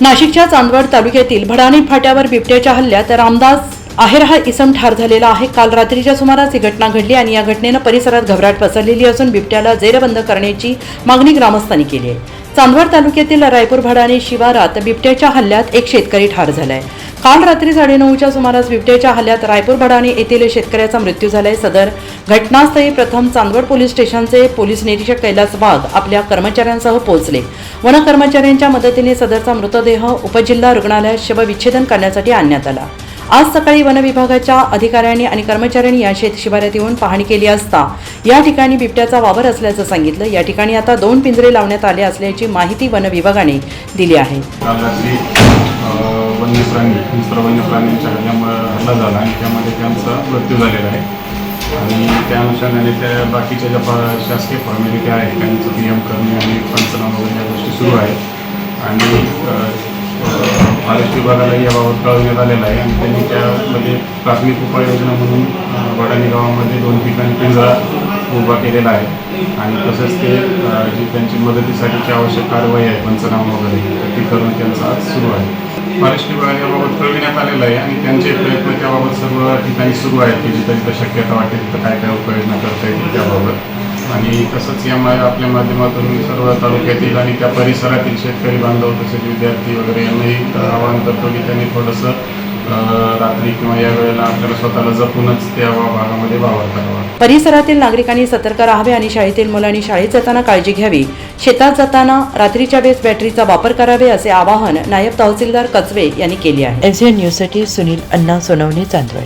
नाशिकच्या चांदवड तालुक्यातील भडाणी फाट्यावर बिबट्याच्या हल्ल्यात रामदास आहेर हा इसम ठार झालेला आहे. काल रात्रीच्या सुमारास ही घटना घडली आणि या घटनेनं परिसरात घबराट पसरलेली असून बिबट्याला जेरबंद करण्याची मागणी ग्रामस्थांनी केली आहे. चांदवड तालुक्यातील रायपूर भडाणी शिवारात बिबट्याच्या हल्ल्यात एक शेतकरी ठार झालाय. काल रात्री साडेनऊच्या सुमारास बिबट्याच्या हल्ल्यात रायपूर भडाणी येथील शेतकऱ्याचा मृत्यू झालाय. सदर घटनास्थळी प्रथम चांदवड पोलीस स्टेशनचे पोलीस निरीक्षक कैलास वाघ आपल्या कर्मचाऱ्यांसह पोहोचले. वन कर्मचाऱ्यांच्या मदतीने सदरचा मृतदेह उपजिल्हा रुग्णालयात शवविच्छेदन करण्यासाठी आणण्यात आला. आज सकाळी वन विभागाच्या अधिकाऱ्यांनी आणि कर्मचाऱ्यांनी या शेत शिबाऱ्यात येऊन पाहणी केली असता या ठिकाणी बिबट्याचा वावर असल्याचं सांगितलं. या ठिकाणी आता दोन पिंजरे लावण्यात आले असल्याची माहिती वन विभागाने दिली आहे. काल रात्री अ, वन्यप्राणी प्राण्यांच्या हल्ल्यामुळे हल्ला झाला आणि त्यामध्ये त्यांचा मृत्यू झालेला आहे. आणि त्या अनुषंगाने त्या बाकीच्या ज्या प- शासकीय फॉर्मॅलिटी आहेत त्यांचं पी एम करणे आणि पंचनामा वगैरे या गोष्टी सुरू आहेत. आणि फॉरेस्ट विभागालाही याबाबत कळवण्यात आलेलं आहे आणि त्यांनी त्यामध्ये प्राथमिक उपाययोजना म्हणून वडाणी गावामध्ये दोन ठिकाणी पिंजरा उभा केलेला आहे. आणि तसंच ते जी त्यांची मदतीसाठीची आवश्यक कारवाई आहे पंचनामा वगैरे ती करून त्यांचा आज सुरू आहे. फॉरेस्ट विभाग याबाबत कळविण्यात आलेलं आहे आणि त्यांचे प्रयत्न त्याबाबत सर्व ठिकाणी सुरू आहेत की जिथं जिथं शक्यता वाटेल तिथं काय काय उपाययोजना करता येतील त्याबाबत. आणि तसंच या मा आपल्या माध्यमातून सर्व तालुक्यातील आणि त्या परिसरातील शेतकरी बांधव तसेच विद्यार्थी वगैरे यांनाही आवाहन करतो की त्यांनी थोडंसं रात्री किंवा या वेळेला आपल्याला स्वतःला जपूनच त्या भागामध्ये वावर करावा परिसरातील नागरिकांनी सतर्क राहावे आणि शाळेतील मुलांनी शाळेत जाताना काळजी घ्यावी. शेतात जाताना रात्रीच्या वेळेस बॅटरीचा वापर करावे असे आवाहन नायब तहसीलदार कचवे यांनी केले आहे. एसएन न्यूजसाठी सुनील अण्णा सोनवणे चांदवड.